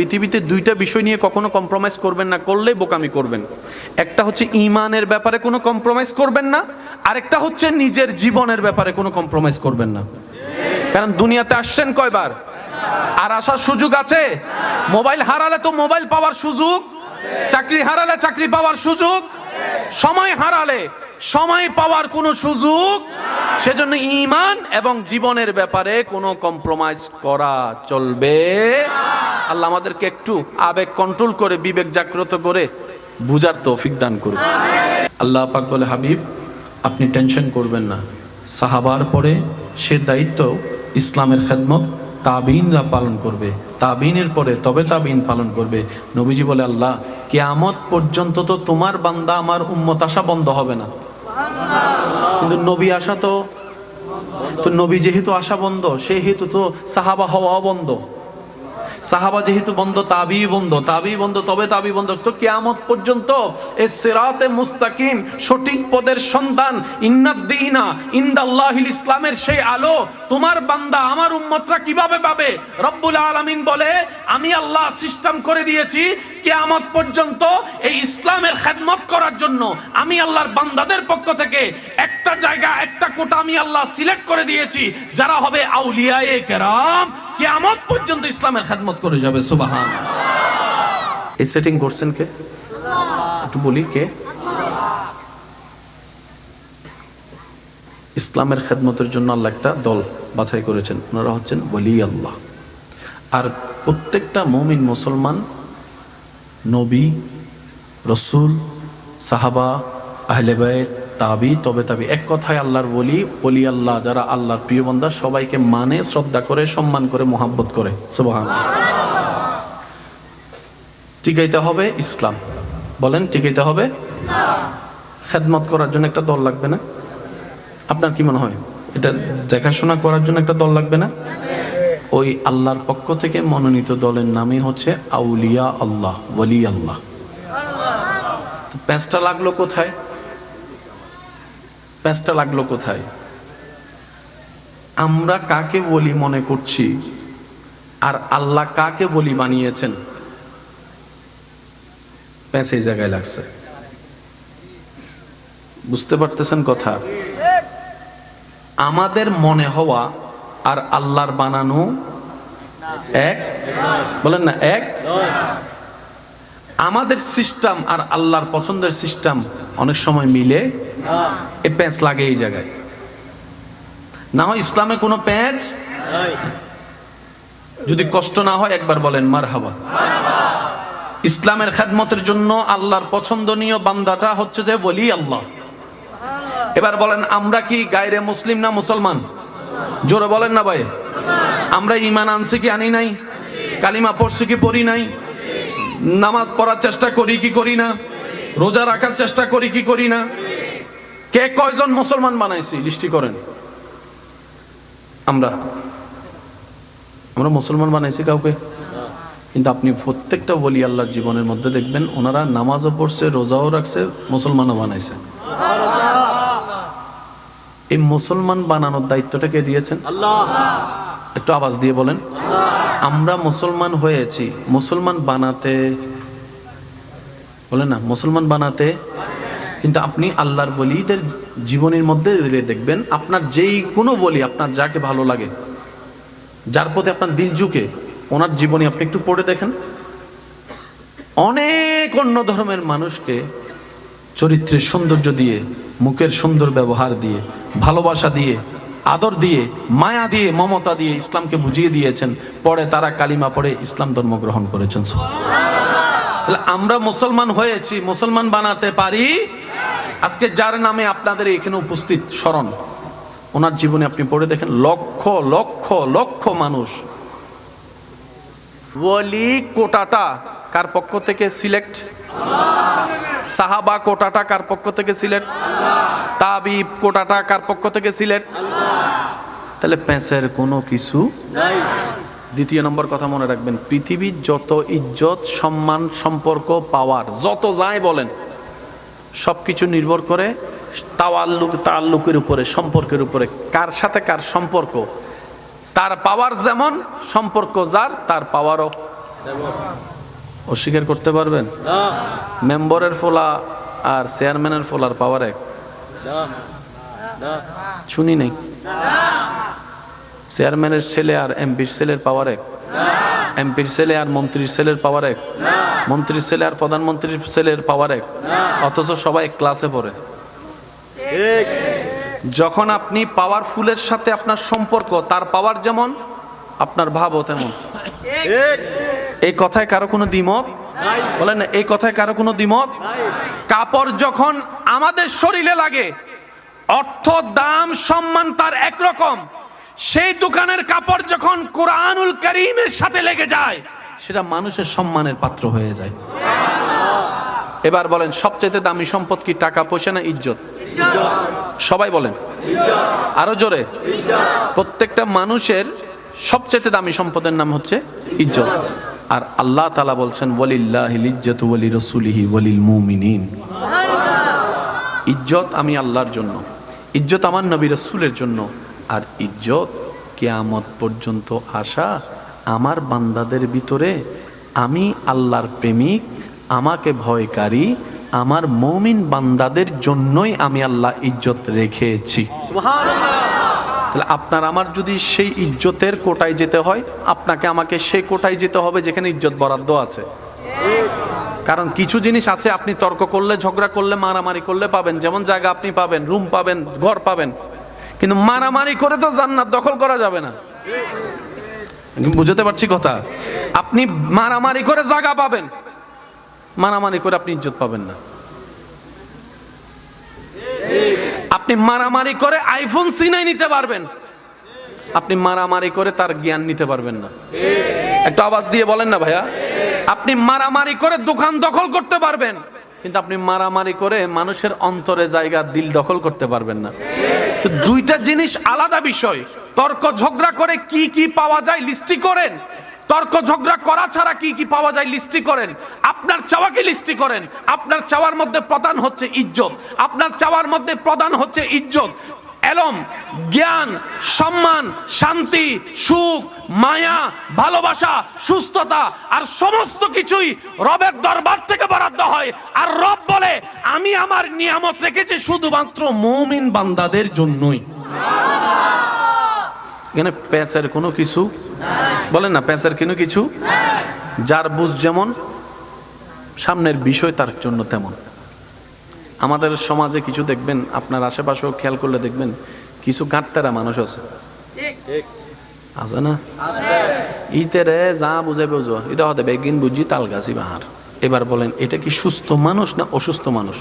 পৃথিবীতে দুইটা বিষয় নিয়ে কখনো কম্প্রোমাইজ করবেন না করলে বোকামি করবেন। একটা হচ্ছে ইমানের ব্যাপারে কোনো কম্প্রোমাইজ করবেন না, আরেকটা হচ্ছে নিজের জীবনের ব্যাপারে কোনো কম্প্রোমাইজ করবেন না। কারণ দুনিয়াতে আসছেন কয়বার? আর আসার সুযোগ আছে? মোবাইল হারালে তো মোবাইল পাওয়ার সুযোগ, চাকরি হারালে চাকরি পাওয়ার সুযোগ, সময় হারালে সময় পাওয়ার কোনো সুযোগ। সেজন্য ইমান এবং জীবনের ব্যাপারে কোনো কম্প্রোমাইজ করা চলবে আল্লাহ আমাদেরকে একটু আবেগ কন্ট্রোল করে, বিবেক জাগ্রত করে বুঝার তৌফিক দান করুন। আল্লাহ পাক বলে, হাবিব, আপনি টেনশন করবেন না। সাহাবার পরে সে দায়িত্ব ইসলামের খেদমত তাবিনরা পালন করবে। তাবিনের পরে তবে তাবিন পালন করবে। নবীজি বলে, আল্লাহ, কেয়ামত পর্যন্ত তো তোমার বান্দা আমার উম্মত আসা বন্ধ হবে না। কিন্তু নবী আসা তো তো নবী যেহেতু আসা বন্ধ, সেহেতু তো সাহাবা হওয়া বন্ধ। সাহাবা যেহেতু বন্ধ তাবি বন্ধ তাবি বন্ধ, তবে তাবি বন্ধ। তো কেয়ামত পর্যন্ত এ সেরাতে মুস্তাকিম সঠিক পদের সন্তান ইন্নাদ্দিনা ইন্দাল্লাহিল ইসলামের সেই আলো, তোমার বান্দা, আমার উম্মতরা কীভাবে পাবে? রব্বুল আলামিন বলে, আমি আল্লাহ সিস্টেম করে দিয়েছি কেয়ামত পর্যন্ত এই ইসলামের খেদমত করার জন্য। আমি আল্লাহর বান্দাদের পক্ষ থেকে একটা জায়গা, একটা কোটা আমি আল্লাহ সিলেক্ট করে দিয়েছি, যারা হবে আউলিয়ায়ে কেরাম। কেয়ামত পর্যন্ত ইসলামের খেদমত করে যাবে, সুবাহান। এই সেটিং করছেন কে? একটু বলি কে? ইসলামের খেদমতের জন্য আল্লাহ একটা দল বাছাই করেছেন। ওনারা হচ্ছেন বলি আল্লাহ। আর প্রত্যেকটা মমিন মুসলমান, নবী, রসুল, সাহাবা আহলেবায় তাবি, তবে তাবি, এক কথায় আল্লাহর বলি বলি আল্লাহ যারা আল্লাহর প্রিয় বন্ধা সবাইকে মানে শ্রদ্ধা করে, সম্মান করে, মোহাব্বত করে। সুবহান টিকাইতে হবে ইসলাম। বলেন, টিকাইতে হবে? খেদমত করার জন্য একটা দল লাগবে না? আপনার কি মনে হয়? এটা দেখাশোনা করার জন্য একটা দল লাগবে না? ওই আল্লাহর পক্ষ থেকে মনোনীত দলের নামই হচ্ছে আউলিয়া আল্লাহ, ওলি আল্লাহ। প্যাঁচটা লাগল কোথায়? প্যাঁচটা লাগল কোথায়? আমরা কাকে বলি মনে করছি? আর আল্লাহ কাকে বলি বানিয়েছেন? প্যাঁচ এই জায়গায় লাগছে। বুঝতে পারতেছেন কথা? আমাদের মনে হওয়া আর আল্লাহর বানানো এক? বলেন না, এক? আমাদের সিস্টেম আর আল্লাহর পছন্দের সিস্টেম অনেক সময় মিলে এ প্যাঁচ লাগে এই জায়গায়। না হয় ইসলামে কোনো প্যাঁচ যদি কষ্ট না হয় একবার বলেন মার হাবা ইসলামের খেদমতের জন্য আল্লাহর পছন্দনীয় বান্দাটা হচ্ছে যে বলি আল্লাহ। এবার বলেন আমরা কি গায়রে মুসলিম না মুসলমান? জোরে বলেন না ভাই। আমরা ইমান আনছি কি আনি নাই? কালিমা পড়ছি কি পড়ি নাই? নামাজ পড়ার চেষ্টা করি কি করি না? রোজা রাখার চেষ্টা করি কি করি না? কে কয়জন মুসলমান বানাইছি? লিস্টি করেন। আমরা। আমরা মুসলমান বানাইছি কাউকে? কিন্তু আপনি প্রত্যেকটা বলি আল্লাহর জীবনের মধ্যে দেখবেন ওনারা নামাজও পড়ছে রোজাও রাখছে মুসলমানও বানাইছে। এই মুসলমান বানানোর দায়িত্বটা কে দিয়েছেন? একটু আওয়াজ দিয়ে বলেন। আমরা মুসলমান হয়েছি। মুসলমান বানাতে বলে না, মুসলমান বানাতে। কিন্তু আপনি আল্লাহর বলিদের জীবনের মধ্যে দেখবেন, আপনার যেই কোনো বলি আপনার যাকে ভালো লাগে, যার প্রতি আপনার দিল ঝুঁকে, ওনার জীবনী আপনি একটু পড়ে দেখেন। অনেক অন্য ধর্মের মানুষকে চরিত্রের সৌন্দর্য দিয়ে, মুখের সুন্দর ব্যবহার দিয়ে, ভালোবাসা দিয়ে আদর দিয়ে, মায়া দিয়ে, মমতা দিয়ে ইসলামকে বুঝিয়ে দিয়েছেন। পরে তারা কালিমা পড়ে ইসলাম ধর্ম গ্রহণ করেছেন। তাহলে আমরা মুসলমান হয়েছি, মুসলমান বানাতে পারি? আজকে যার নামে আপনাদের এখানে উপস্থিত স্মরণ, ওনার জীবনে আপনি পড়ে দেখেন, লক্ষ লক্ষ লক্ষ মানুষ। কোটাটা কার পক্ষ থেকে সিলেক্ট? সাহাবা কোটাটা কার পক্ষ থেকে সিলেক্ট? তাবিব কোটাটা কার পক্ষ থেকে সিলেক্ট? তাহলে প্যাঁচের কোনো কিছু দ্বিতীয় নম্বর কথা মনে রাখবেন, পৃথিবীর যত ইজ্জত, সম্মান, সম্পর্ক, পাওয়ার, যত যায় বলেন সব কিছু নির্ভর করে তাওয়াল্লুক তাল্লুকের উপরে, সম্পর্কের উপরে, কার সাথে কার সম্পর্ক। তার পাওয়ার যেমন, সম্পর্ক যার, তার পাওয়ারও। অস্বীকার করতে পারবেন? মেম্বরের ফোলা আর চেয়ারম্যানের ফোলার পাওয়ার এক। শুনি নাই। চেয়ারম্যানের ছেলে আর এমপির ছেলের পাওয়ার এক। এমপির ছেলে আর মন্ত্রীর ছেলের পাওয়ার এক। মন্ত্রীর ছেলে আর প্রধানমন্ত্রীর ছেলের পাওয়ার এক। অথচ সবাই এক ক্লাসে পড়ে। যখন আপনি পাওয়ারফুলের সাথে আপনার সম্পর্ক তার পাওয়ার যেমন আপনার ভাবও তেমন। এই কথায় কারও কোনো দ্বিমত? বলেন না, এই কথায় কারও কোনো দ্বিমত? কাপড় যখন আমাদের শরীরে লাগে, অর্থ, দাম, সম্মান তার একরকম। সেই দোকানের কাপড় যখন কোরআনুল করিমের সাথে লেগে যায়, সেটা মানুষের সম্মানের পাত্র হয়ে যায়। এবার বলেন সবচেয়ে দামি সম্পদ কি টাকা, পয়সা না ইজ্জত? সবাই বলেন। আরও জোরে। প্রত্যেকটা মানুষের সবচেয়ে দামি সম্পদের নাম হচ্ছে ইজ্জত। আর আল্লাহ তালা বলছেন ওয়ালিল্লাহিল ইজ্জতু ওয়ালি রাসূলিহি ওয়ালিল মুমিনিন ইজ্জত আমি আল্লাহর জন্য ইজ্জত আমার নবী রসুলের জন্য আর ইজ্জত কেয়ামত পর্যন্ত আসা আমার বান্দাদের ভিতরে। আমি আল্লাহর প্রেমিক আমাকে ভয়কারী আমার মৌমিন বান্দাদের জন্যই আমি আল্লাহ ইজ্জত রেখেছি। তাহলে আপনার আমার যদি সেই ইজ্জতের কোটায় যেতে হয়, আপনাকে আমাকে সেই কোটায় যেতে হবে যেখানে ইজ্জত বরাদ্দ আছে। কারণ কিছু জিনিস আছে, আপনি তর্ক করলে, ঝগড়া করলে, মারামারি করলে পাবেন। যেমন জায়গা আপনি পাবেন, রুম পাবেন, ঘর পাবেন। কিন্তু মারামারি করে তো জান্নাত দখল করা যাবে না। বুঝতে পারছি কথা? আপনি মারামারি করে জায়গা পাবেন। মারামারি করে আপনি ইজ্জত পাবেন না। আপনি মারামারি করে আইফোন সিনাই নিতে পারবেন। আপনি মারামারি করে তার জ্ঞান নিতে পারবেন না। একটা আওয়াজ দিয়ে বলেন না ভাইয়া। আপনি মারামারি করে দোকান দখল করতে পারবেন, কিন্তু আপনি মারামারি করে মানুষের অন্তরে জায়গা, দিল দখল করতে পারবেন না। তো দুইটা জিনিস আলাদা বিষয়। তর্ক ঝগড়া করে কি কি পাওয়া যায় লিস্টি করেন। তর্ক ঝগড়া করা ছাড়া কি কি পাওয়া যায় লিস্টি করেন। আপনার চাওয়াকে লিস্টি করেন। আপনার চাওয়ার মধ্যে প্রধান হচ্ছে ইজ্জত। আপনার চাওয়ার মধ্যে প্রধান হচ্ছে ইজ্জত। এলম, জ্ঞান, সম্মান, শান্তি, সুখ, মায়া, ভালোবাসা, সুস্থতা আর সমস্ত কিছুই রবের দরবার থেকে বরাদ্দ হয়। আর রব বলে, আমি আমার নিয়ামত রেখেছি শুধুমাত্র মৌমিন বান্দাদের জন্যই। এখানে প্যাঁচের কোনো কিছু? বলেন না, প্যাঁচের কোনো কিছু? যার বুঝ যেমন সামনের বিষয় তার জন্য তেমন। আমাদের সমাজে কিছু দেখবেন, আপনার আশেপাশেও খেয়াল করলে দেখবেন, কিছু গাঁটতেরা মানুষ আছে। আছে না? ইতেরে যা বুঝে বুঝো, এটা হতে বেগিন বুঝি তাল গাছি বাহার। এবার বলেন, এটা কি সুস্থ মানুষ না অসুস্থ মানুষ?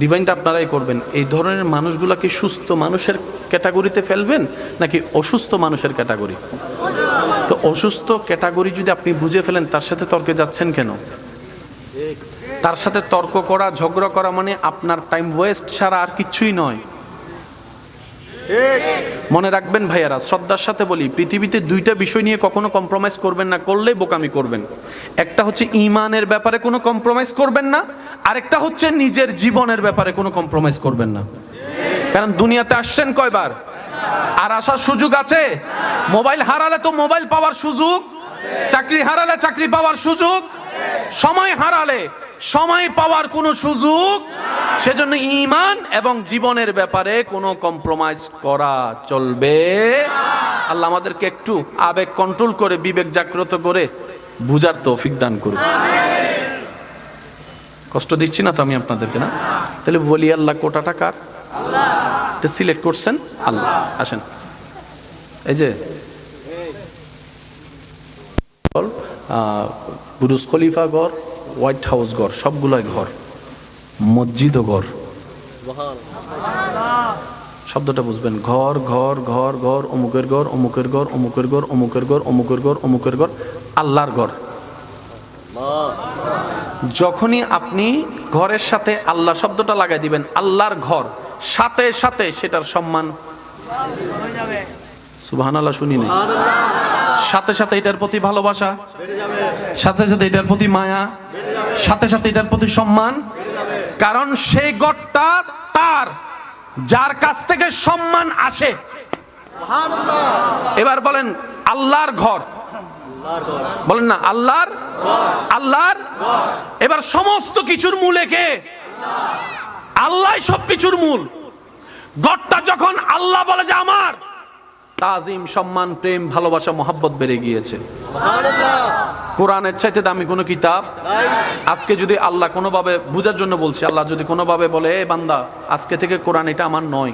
ডিভাইনটা আপনারাই করবেন, এই ধরনের মানুষগুলা কি সুস্থ মানুষের ক্যাটাগরিতে ফেলবেন নাকি অসুস্থ মানুষের ক্যাটাগরি? তো অসুস্থ ক্যাটাগরি যদি আপনি বুঝে ফেলেন, তার সাথে তর্কে যাচ্ছেন কেন? তার সাথে তর্ক করা, ঝগড়া করা মানে আপনার টাইম ওয়েস্ট ছাড়া আর কিছুই নয়। মনে রাখবেন ভাইয়ারা, শ্রদ্ধার সাথে বলি, পৃথিবীতে দুইটা বিষয় নিয়ে কখনো কম্প্রোমাইজ করবেন না করলে বোকামি করবেন। একটা হচ্ছে ইমানের ব্যাপারে কোনো কম্প্রোমাইজ করবেন না, আরেকটা হচ্ছে নিজের জীবনের ব্যাপারে কোনো কম্প্রোমাইজ করবেন না। কারণ দুনিয়াতে আসছেন কয়বার? আর আসার সুযোগ আছে? মোবাইল হারালে তো মোবাইল পাওয়ার সুযোগ। চাকরি হারালে চাকরি পাওয়ার সুযোগ। সময় হারালে সময় পাওয়ার কোনো সুযোগ। সেজন্য ইমান এবং জীবনের ব্যাপারে কোনো কম্প্রোমাইজ করা চলবে। আল্লাহ আমাদেরকে একটু আবেগ কন্ট্রোল করে, বিবেক জাগ্রত করে বুঝার তৌফিক দান করুন। কষ্ট দিচ্ছি না তো আমি আপনাদেরকে, না? তাহলে বলি আল্লাহ কোটা টাকার সিলেক্ট করছেন আল্লাহ। আসেন। এই যে বুরুজ খলিফা ঘর, হোয়াইট হাউস ঘর, সবগুলোই ঘর, মসজিদও ঘর। শব্দটা বুঝবেন, ঘর ঘর ঘর ঘর, অমুকের ঘর অমুকের ঘর অমুকের ঘর অমুকের ঘর অমুকের ঘর অমুকের ঘর, আল্লাহর ঘর। যখনই আপনি ঘরের সাথে আল্লাহ শব্দটা লাগাই দিবেন, আল্লাহর ঘর সাথে সাথে সেটার সম্মান। সুবহান আল্লাহ শুনি নাই। সাথে সাথে এটার প্রতি ভালোবাসা। সাথে সাথে এটার প্রতি মায়া। সাথে সাথে এটার প্রতি সম্মান। কারণ সেই গড়টা তার, যার কাছ থেকে সম্মান আসে। এবার বলেন, আল্লাহর ঘর। বলেন না, আল্লাহর আল্লাহর। এবার সমস্ত কিছুর মূলে কে? আল্লাহ সব কিছুর মূল। গড়টা যখন আল্লাহ বলে যে আমার, তাজিম, সম্মান, প্রেম, ভালোবাসা, মোহাব্বত বেড়ে গিয়েছে। কোরআনের চাইতে দামি কোনো কিতাব? আজকে যদি আল্লাহ কোনোভাবে বুঝার জন্য বলছি, আল্লাহ যদি কোনোভাবে বলে, এ বান্দা, আজকে থেকে কোরআন এটা আমার নয়।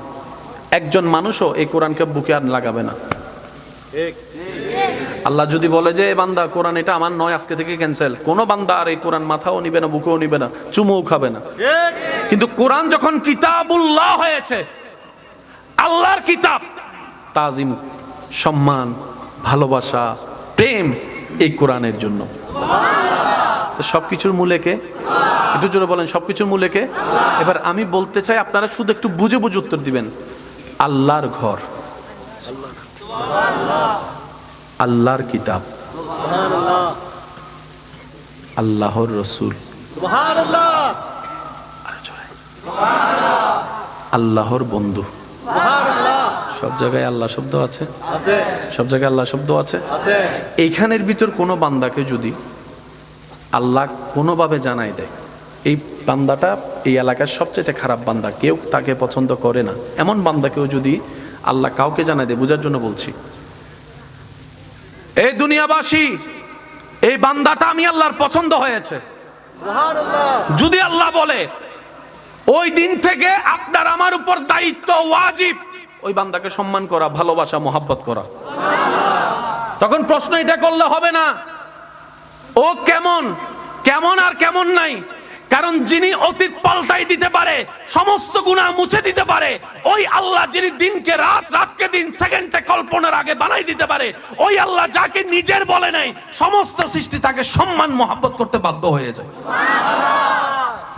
একজন মানুষও এই কোরআনকে বুকে আর লাগাবে না। আল্লাহ যদি বলে যে, এ বান্দা, কোরআন এটা আমার নয়, আজকে থেকে ক্যান্সেল কোনো বান্দা আর এই কোরআন মাথাও নিবে না, বুকেও নিবে না, চুমুও খাবে না। কিন্তু কোরআন যখন কিতাবুল্লাহ হয়েছে, আল্লাহর কিতাব, তাজিম, সম্মান, ভালোবাসা, প্রেম এই কোরআনের জন্য। তো সবকিছুর মূলে কে? একটু জোরে বলেন, সবকিছুর মূলে কে? এবার আমি বলতে চাই, আপনারা শুধু একটু বুঝে বুঝে উত্তর দিবেন। আল্লাহর ঘর। আল্লাহর কিতাব। আল্লাহর রসুল। আরও জোরে। আল্লাহর বন্ধু। সব জায়গায় আল্লাহ শব্দ আছে? সব জায়গায় আল্লাহ শব্দ আছে? এইখানের ভিতর কোনো বান্দাকে যদি আল্লাহ কোনোভাবে জানাই দেয় এই বান্দাটা এই এলাকার সবচেয়ে খারাপ বান্দা কেউ তাকে পছন্দ করে না। এমন বান্দাকেও যদি আল্লাহ কাউকে জানাই দেয় বোঝার জন্য বলছি এই দুনিয়াবাসী এই বান্দাটা আমি আল্লাহর পছন্দ হয়েছে। যদি আল্লাহ বলে ওই দিন থেকে আপনার আমার উপর দায়িত্ব ওয়াজিব। ওই বান্দাকে সম্মান করা, ভালোবাসা, মোহাব্বত করা। তখন প্রশ্ন এটা করলে হবে না। ও কেমন? কেমন আর কেমন নাই। কারণ যিনি অতীত পাল্টাই দিতে পারে, সমস্ত গুণা মুছে দিতে পারে, ওই আল্লাহ যিনি দিনকে রাত, রাতকে দিন, সেকেন্ডে কল্পনার আগে বানাই দিতে পারে, ওই আল্লাহ যাকে নিজের বলে নাই, সমস্ত সৃষ্টি তাকে সম্মান, মহাব্বত করতে বাধ্য হয়ে যায়।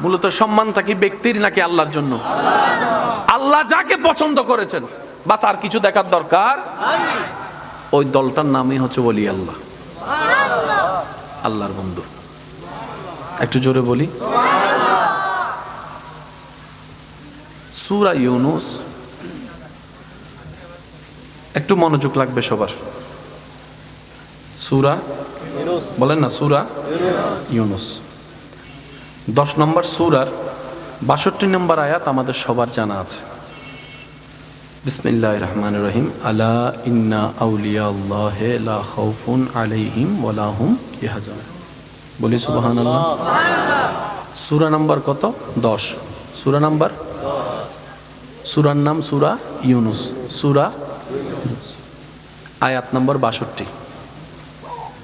মূলত সম্মান থাকি ব্যক্তির নাকি আল্লাহর জন্য? আল্লাহ যাকে পছন্দ করেছেন। বাস আর কিছু দেখার দরকার? ওই দলটার নামই হচ্ছে বলি আল্লাহ। আল্লাহর বন্ধু। একটু জোরে বলি। সুরা ইউনুস। একটু মনোযোগ লাগবে সবার। সুরা? বলেন না, সুরা? ইউনুস। দশ নম্বর সুরার বাষট্টি নম্বর আয়াত আমাদের সবার জানা আছে। বিসমিল্লাহ রহমান রহিম। আলা ইন্না আউলিয়া আল্লাহ লা খাউফুন আলাইহিম ওয়ালা হুম ইয়াহজান বলি সুবহানাল্লাহ। সূরা নাম্বার কত? 10 সূরা নাম্বার? সূরার নাম সূরা ইউনুস। সূরা। আয়াত নম্বর 62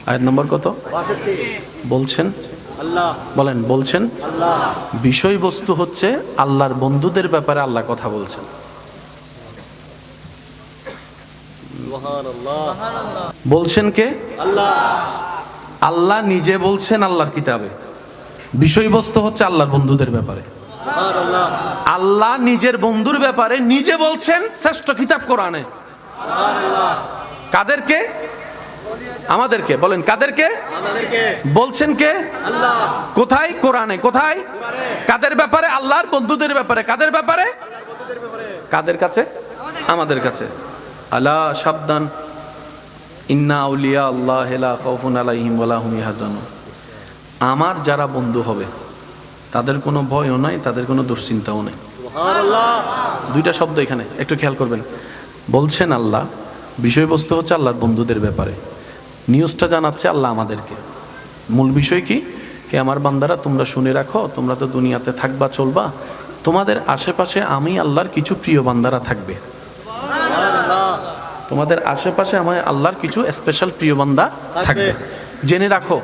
আয়াত নম্বর কত? বলছেন বলেন বলছেন বিষয়বস্তু হচ্ছে আল্লাহর বন্ধুদের ব্যাপারে আল্লাহ কথা বলছেন। বলছেন কে? আল্লাহ। নিজে বলছেন আল্লাহর কিতাবে। বিষয়বস্তু হচ্ছে আল্লাহর বন্ধুদের ব্যাপারে। আল্লাহ নিজের বন্ধুর ব্যাপারে নিজে বলছেন শ্রেষ্ঠ কিতাব কোরআনে। কাদেরকে? আমাদেরকে বলেন কাদেরকে? বলছেন কে? কোথায়? কোরআনে কোথায়? কাদের ব্যাপারে? আল্লাহর বন্ধুদের ব্যাপারে। কাদের ব্যাপারে? কাদের কাছে? আমাদের কাছে। আলা সাবধান ইন্না আউলিয়া আল্লাহ লা খাউফুন আলাইহিম ওয়ালা হুম ইয়াহজানুন। আমার যারা বন্ধু হবে তাদের কোনো ভয়ও নাই তাদের কোনো দুশ্চিন্তাও নেই। দুইটা শব্দ এখানে একটু খেয়াল করবেন। বলছেন আল্লাহ বিষয়বস্তু হচ্ছে আল্লাহর বন্ধুদের ব্যাপারে। নিউজটা জানাচ্ছে আল্লাহ আমাদেরকে। মূল বিষয় কি? হে আমার বান্দারা তোমরা শুনে রাখো তোমরা তো দুনিয়াতে থাকবা চলবা। তোমাদের আশেপাশে আমি আল্লাহর কিছু প্রিয় বান্দারা থাকবে। তোমাদের আশেপাশে আমার আল্লাহর কিছু স্পেশাল প্রিয় বান্দা থাকবে। জেনে রাখো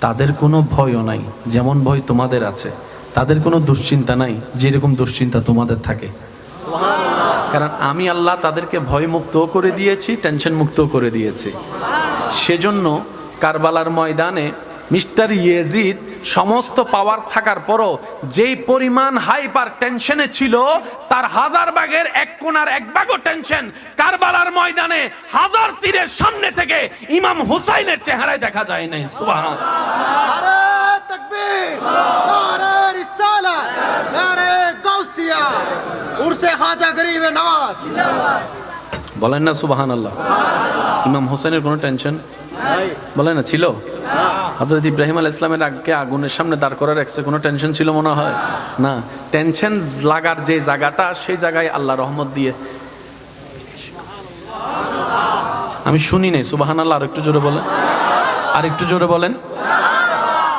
তাদের কোনো ভয়ও নাই যেমন ভয় তোমাদের আছে। তাদের কোনো দুশ্চিন্তা নাই যেরকম দুশ্চিন্তা তোমাদের থাকে। কারণ আমি আল্লাহ তাদেরকে ভয় মুক্তও করে দিয়েছি টেনশন মুক্তও করে দিয়েছি। সেজন্য কারবালার ময়দানে মিস্টার ইয়েজিদ সমস্ত পাওয়ার থাকার পরও যেই পরিমাণ হাইপার টেনশনে ছিল তার হাজার বাগের এক কোনার এক বাগও টেনশন কারবালার ময়দানে হাজার তীরের সামনে থেকে ইমাম হুসাইনের চেহারায় দেখা যায় নাই সুবহান বলেন না সুবাহান আল্লাহ ইমাম হোসেনের কোনো টেনশন? বলে না, ছিল? হজরত ইব্রাহিম আল ইসলামের আগে আগুনের সামনে দাঁড় করার একসে কোনো টেনশন ছিল মনে হয়? না। টেনশন লাগার যে জায়গাটা, সেই জায়গায় আল্লাহ রহমত দিয়ে। আমি শুনি নাই সুবাহান আল্লাহ আর একটু জোরে বলেন। আর একটু জোরে বলেন।